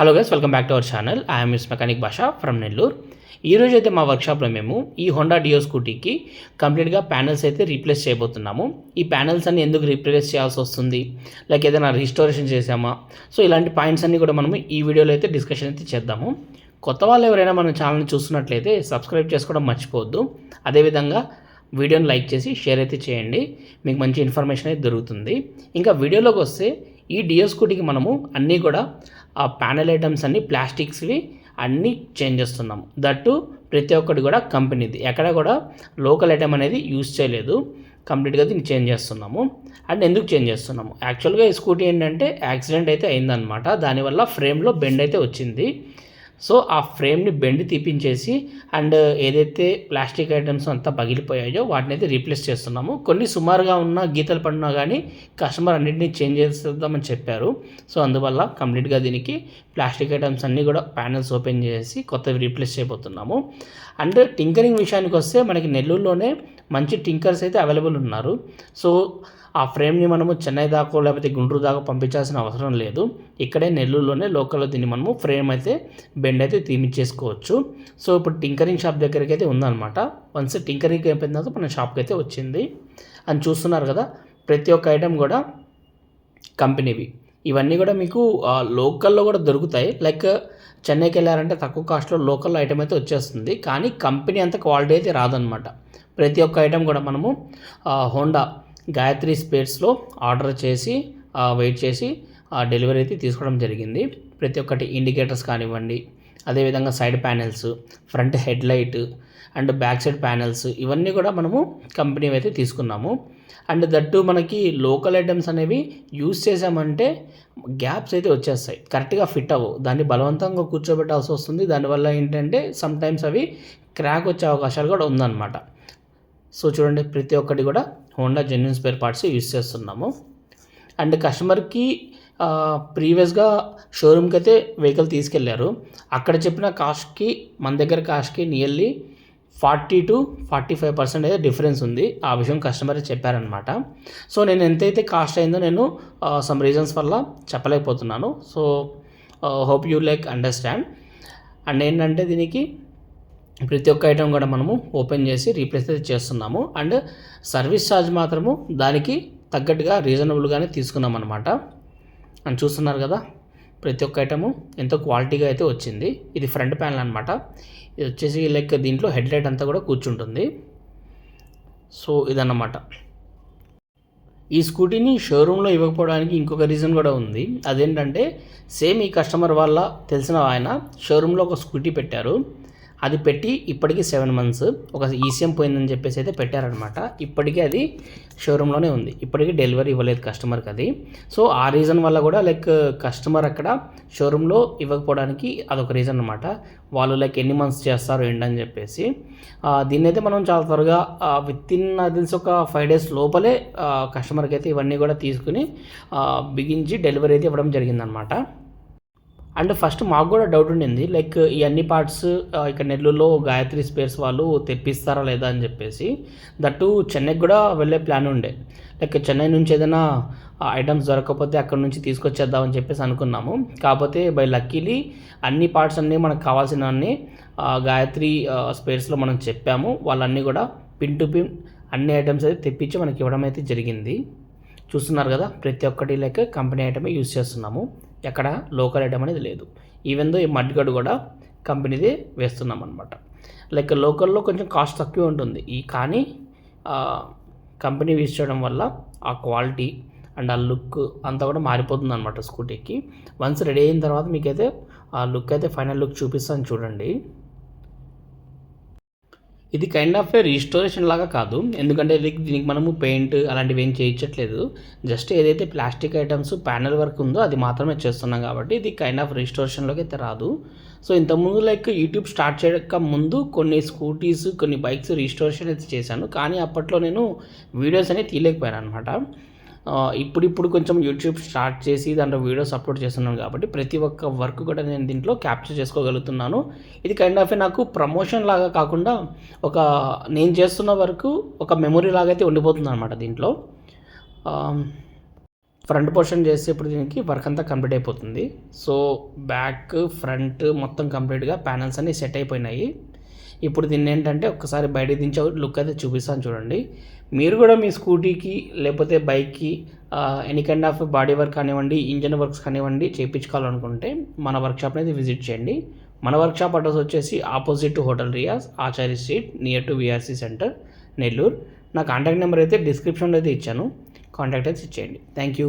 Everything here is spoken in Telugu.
Hello guys welcome back to our channel I'm miss mechanic Basha from Nellore ఈ రోజు అయితే మా వర్క్షాప్లో మేము ఈ హోండా డియో స్కూటీకి కంప్లీట్గా ప్యానల్స్ అయితే రీప్లేస్ చేయబోతున్నాము. ఈ ప్యానల్స్ అన్ని ఎందుకు రీప్లేస్ చేయాల్సి వస్తుంది? లైక్ ఏదైనా రిస్టోరేషన్ చేసామా సో ఇలాంటి పాయింట్స్ అన్ని కూడా మనము ఈ వీడియోలో అయితే డిస్కషన్ అయితే చేద్దాము. కొత్త వాళ్ళు ఎవరైనా మన ఛానల్ని చూస్తున్నట్లయితే సబ్స్క్రైబ్ చేసుకోవడం మర్చిపోవద్దు. అదేవిధంగా వీడియోని లైక్ చేసి షేర్ అయితే చేయండి. మీకు మంచి ఇన్ఫర్మేషన్ అయితే దొరుకుతుంది. ఇంకా వీడియోలోకి వస్తే ఈ డియో స్కూటీకి మనము అన్నీ కూడా ఆ ప్యానల్ ఐటమ్స్ అన్నీ ప్లాస్టిక్స్వి అన్నీ చేంజ్ చేస్తున్నాము. దట్టు ప్రతి ఒక్కటి కూడా కంపెనీది ఎక్కడ కూడా లోకల్ ఐటమ్ అనేది యూజ్ చేయలేదు. కంప్లీట్గా దీన్ని చేంజ్ చేస్తున్నాము. అండ్ ఎందుకు చేంజ్ చేస్తున్నాము? యాక్చువల్గా ఈ స్కూటీ ఏంటంటే యాక్సిడెంట్ అయితే అయిందనమాట దానివల్ల ఫ్రేమ్లో బెండ్ అయితే వచ్చింది. సో ఆ ఫ్రేమ్ని బెండ్ తీపించేసి అండ్ ఏదైతే ప్లాస్టిక్ ఐటమ్స్ అంతా పగిలిపోయాయో వాటిని అయితే రీప్లేస్ చేస్తున్నాము. కొన్ని సుమారుగా ఉన్న గీతలు పడినా కానీ కస్టమర్ అన్నింటినీ చేంజ్ చేద్దామని చెప్పారు. సో అందువల్ల కంప్లీట్గా దీనికి ప్లాస్టిక్ ఐటమ్స్ అన్నీ కూడా ప్యానల్స్ ఓపెన్ చేసి కొత్తవి రీప్లేస్ చేయబోతున్నాము. అండ్ టింకరింగ్ విషయానికి వస్తే మనకి నెల్లూరులోనే మంచి టింకర్స్ అయితే అవైలబుల్ ఉన్నారు. సో ఆ ఫ్రేమ్ని మనము చెన్నై దాకా లేకపోతే గుంటూరు దాకా పంపించాల్సిన అవసరం లేదు. ఇక్కడే నెల్లూరులోనే లోకల్లో దీన్ని మనము ఫ్రేమ్ అయితే బెండ్ అయితే తీమిచ్చేసుకోవచ్చు సో ఇప్పుడు టింకరింగ్ షాప్ దగ్గరికి అయితే ఉందన్నమాట. వన్స్ టింకరింగ్ అయిపోయిన తర్వాత మన షాప్కి అయితే వచ్చింది. అని చూస్తున్నారు కదా ప్రతి ఒక్క ఐటెం కూడా కంపెనీవి. ఇవన్నీ కూడా మీకు లోకల్లో కూడా దొరుకుతాయి. లైక్ చెన్నైకి వెళ్ళారంటే తక్కువ కాస్ట్లో లోకల్ ఐటమ్ అయితే వచ్చేస్తుంది. కానీ కంపెనీ అంత క్వాలిటీ అయితే రాదనమాట ప్రతి ఒక్క ఐటెం కూడా మనము హోండా గాయత్రి స్పేట్స్లో ఆర్డర్ చేసి వెయిట్ చేసి ఆ, డెలివరీ అయితే తీసుకోవడం జరిగింది. ప్రతి ఒక్కటి ఇండికేటర్స్ కానివ్వండి అదేవిధంగా side panels front head light and back side panels ఇవన్నీ కూడా మనము కంపెనీ అయితే తీసుకున్నాము. అండ్ దట్టు మనకి లోకల్ ఐటమ్స్ అనేవి యూస్ చేసామంటే గ్యాప్స్ అయితే వచ్చేస్తాయి. కరెక్ట్గా ఫిట్ అవ్వవు. దాన్ని బలవంతంగా కూర్చోబెట్టాల్సి వస్తుంది. దానివల్ల ఏంటంటే సమ్టైమ్స్ అవి క్రాక్ వచ్చే అవకాశాలు కూడా ఉందన్నమాట. సో చూడండి ప్రతి ఒక్కటి కూడా Honda genuine spare parts use చేస్తున్నాము. అండ్ కస్టమర్కి ప్రీవియస్గా షోరూమ్కి అయితే వెహికల్ తీసుకెళ్ళారు. అక్కడ చెప్పిన కాస్ట్కి మన దగ్గర కాస్ట్కి nearly forty to forty five percent అయితే డిఫరెన్స్ ఉంది. ఆ విషయం కస్టమర్ చెప్పారనమాట సో నేను ఎంతైతే కాస్ట్ అయిందో నేను సమ్ రీజన్స్ వల్ల చెప్పలేకపోతున్నాను. So hope you like understand and ఏంటంటే దీనికి ప్రతి ఒక్క ఐటెం కూడా మనము ఓపెన్ చేసి రీప్లేస్ అయితే చేస్తున్నాము. అండ్ సర్వీస్ ఛార్జ్ మాత్రము దానికి తగ్గట్టుగా రీజనబుల్గానే తీసుకున్నాం అనమాట అని చూస్తున్నారు కదా ప్రతి ఒక్క ఐటము ఎంతో క్వాలిటీగా అయితే వచ్చింది. ఇది ఫ్రంట్ ప్యానల్ అనమాట ఇది వచ్చేసి లైక్ దీంట్లో హెడ్ లైట్ అంతా కూడా కూర్చుంటుంది. సో ఇదన్నమాట. ఈ స్కూటీని షోరూంలో ఇవ్వకపోవడానికి ఇంకొక రీజన్ కూడా ఉంది. అదేంటంటే సేమ్ ఈ కస్టమర్ వాళ్ళ తెలిసిన ఆయన షోరూంలో ఒక స్కూటీ పెట్టారు. అది పెట్టి ఇప్పటికీ సెవెన్ మంత్స్ ఒక ఈసీఎం పోయిందని చెప్పేసి అయితే పెట్టారనమాట. ఇప్పటికీ అది షోరూంలోనే ఉంది. ఇప్పటికీ డెలివరీ ఇవ్వలేదు కస్టమర్కి అది. సో ఆ రీజన్ వల్ల కూడా లైక్ కస్టమర్ అక్కడ షోరూంలో ఇవ్వకపోవడానికి అదొక రీజన్ అనమాట. వాళ్ళు లైక్ ఎన్ని మంత్స్ చేస్తారు ఏంటని చెప్పేసి. దీన్ని అయితే మనం చాలా త్వరగా విత్ ఇన్ నాకు తెలిసి ఒక ఫైవ్ డేస్ లోపలే కస్టమర్కి అయితే ఇవన్నీ కూడా తీసుకుని బిగించి డెలివరీ అయితే ఇవ్వడం జరిగిందనమాట. అండ్ ఫస్ట్ మాకు కూడా డౌట్ ఉండింది. లైక్ ఈ అన్ని పార్ట్స్ ఇక్కడ నెల్లూరులో గాయత్రి స్పేర్స్ వాళ్ళు తెప్పిస్తారా లేదా అని చెప్పేసి. దట్టు చెన్నైకి కూడా వెళ్ళే ప్లాన్ ఉండే. లైక్ చెన్నై నుంచి ఏదైనా ఐటమ్స్ దొరకకపోతే అక్కడ నుంచి తీసుకొచ్చేద్దామని చెప్పేసి అనుకున్నాము. కాకపోతే బై లక్కీలీ అన్ని పార్ట్స్ అన్నీ మనకు కావాల్సినవన్నీ గాయత్రి స్పేర్స్లో మనం చెప్పాము. వాళ్ళన్నీ కూడా పిన్ టు పిన్ అన్ని ఐటమ్స్ అయితే తెప్పించి మనకి ఇవ్వడం అయితే జరిగింది. చూస్తున్నారు కదా ప్రతి ఒక్కటి లైక్ కంపెనీ ఐటమే యూస్ చేస్తున్నాము. ఎక్కడ లోకల్ ఐటమ్ అనేది లేదు. ఈవెన్ దో ఈ మడ్గడ్ కూడా కంపెనీదే వేస్తున్నాం అనమాట లైక్ లోకల్లో కొంచెం కాస్ట్ తక్కువ ఉంటుంది. ఈ కానీ కంపెనీ యూస్ చేయడం వల్ల ఆ క్వాలిటీ అండ్ ఆ లుక్ అంతా కూడా మారిపోతుంది అనమాట స్కూటీకి. వన్స్ రెడీ అయిన తర్వాత మీకైతే ఆ లుక్ అయితే ఫైనల్ లుక్ చూపిస్తాను చూడండి. ఇది కైండ్ ఆఫ్ రీస్టోరేషన్ లాగా కాదు. ఎందుకంటే ఇది దీనికి మనము పెయింట్ అలాంటివి ఏం చేయించట్లేదు. జస్ట్ ఏదైతే ప్లాస్టిక్ ఐటమ్స్ ప్యానల్ వర్క్ ఉందో అది మాత్రమే చేస్తున్నాం కాబట్టి ఇది కైండ్ ఆఫ్ రీస్టోరేషన్లోకి అయితే రాదు. సో ఇంతకుముందు లైక్ యూట్యూబ్ స్టార్ట్ చేయక ముందు కొన్ని స్కూటీస్ కొన్ని బైక్స్ రీస్టోరేషన్ అయితే చేశాను. కానీ అప్పట్లో నేను వీడియోస్ అనేవి తీయలేకపోయాను అనమాట ఇప్పుడిప్పుడు కొంచెం యూట్యూబ్ స్టార్ట్ చేసి దాంట్లో వీడియోస్ అప్లోడ్ చేస్తున్నాను కాబట్టి ప్రతి ఒక్క వర్క్ కూడా నేను దీంట్లో క్యాప్చర్ చేసుకోగలుగుతున్నాను. ఇది కైండ్ ఆఫ్ నాకు ప్రమోషన్ లాగా కాకుండా ఒక నేను చేస్తున్న వరకు ఒక మెమొరీ లాగా అయితే ఉండిపోతుంది అనమాట దీంట్లో. ఫ్రంట్ పోర్షన్ చేసేప్పుడు దీనికి వర్క్ అంతా కంప్లీట్ అయిపోతుంది. సో బ్యాక్ ఫ్రంట్ మొత్తం కంప్లీట్గా ప్యానల్స్ అన్నీ సెట్ అయిపోయినాయి. ఇప్పుడు దీన్ని ఏంటంటే ఒకసారి బయట దించే లుక్ అయితే చూపిస్తాను చూడండి. మీరు కూడా మీ స్కూటీకి లేకపోతే బైక్కి any kind of body work కానివ్వండి ఇంజన్ వర్క్స్ కానివ్వండి చేయించుకోవాలనుకుంటే మన వర్క్షాప్ అనేది విజిట్ చేయండి. మన వర్క్షాప్ అడ్రస్ వచ్చేసి opposite to hotel Riyas Achari street near to VRC centre Nellore నా కాంటాక్ట్ నెంబర్ అయితే డిస్క్రిప్షన్లో అయితే ఇచ్చాను. కాంటాక్ట్ అయితే ఇచ్చేయండి థ్యాంక్ యూ